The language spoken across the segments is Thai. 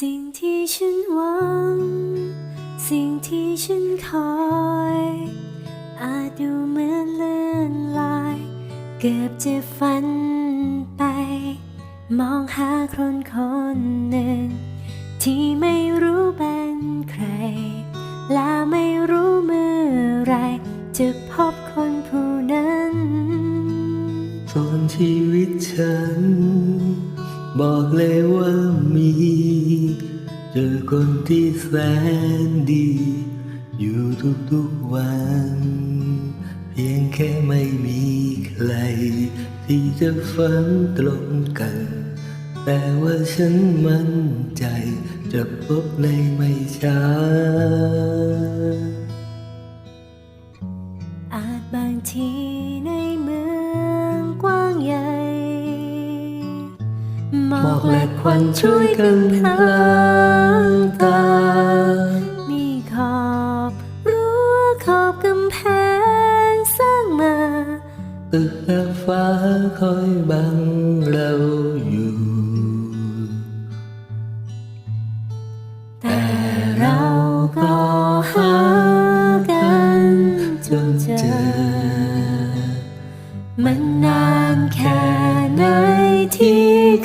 สิ่งที่ฉันหวัง สิ่งที่ฉันคอย อาจดูเหมือนเลื่อนลอย เกือบจะฝันไป มองหาคนคนหนึ่ง ที่ไม่รู้เป็นใคร และไม่รู้เมื่อไร จะพบคนผู้นั้นส่วนชีวิตฉัน บอกเลยว่ามี เจอคนที่แสนดี อยู่ทุกๆวัน เพียงแค่ไม่มีใคร ที่จะฝันตรงกัน แต่ว่าฉันมั่นใจจะพบในไม่ช้า อาจบางที หมอกและและควันช่วยกันพลางตา มีขอบรั้วขอบกำแพงสร้างมา ตึกแฟ้าคอยบังเราอยู่ แต่เราก็หากันจนเจอ มันนานแค่ไหนที่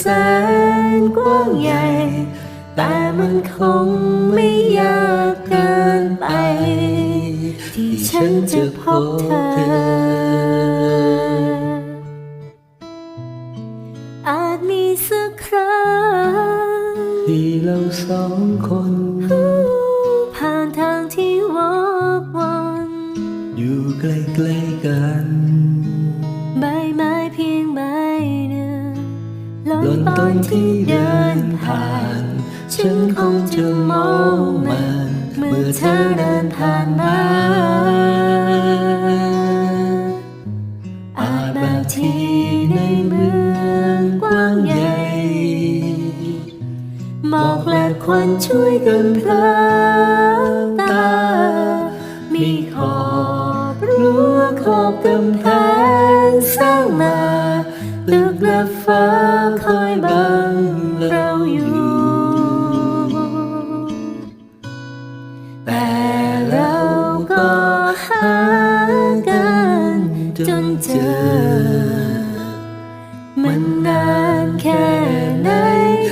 แสนกว้างใหญ่ แต่มันคงไม่ยากเกินไป ที่ฉันจะพบเธอ อาจมีสักครั้งที่เราสองคน ผ่านทางที่วอกวนอยู่ใกล้ๆกัน ตอนที่เดินผ่าน ฉันคงจะมองมันเมื่อเธอเดินผ่านมาอาจบางทีในเมืองกว้างใหญ่หมอกและควันช่วยกันพลางตา มีขอบรั้วขอบกำแพงสร้างมาตึกและฟ้าคอย บังเราอยู่ แต่เราก็หากันจนเจอ มันนานแค่ไหน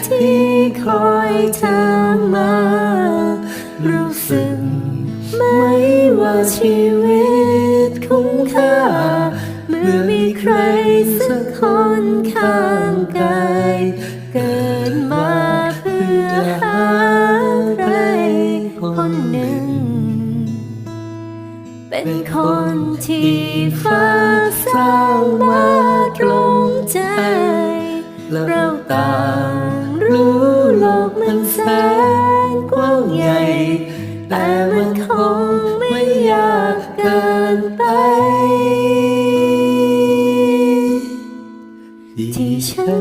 ที่คอยเธอมา รู้สึกไหมว่าชีวิตคุ้มค่า เมื่อมีใครส เกิดมาเพื่อหาใครคนหนึ่ง เป็นคนที่ฟ้าสร้างมาตรงใจ เราต่างรู้โลกมันแสนกว้างใหญ่ แต่มันคงไม่ยากเกินไป ที่ฉั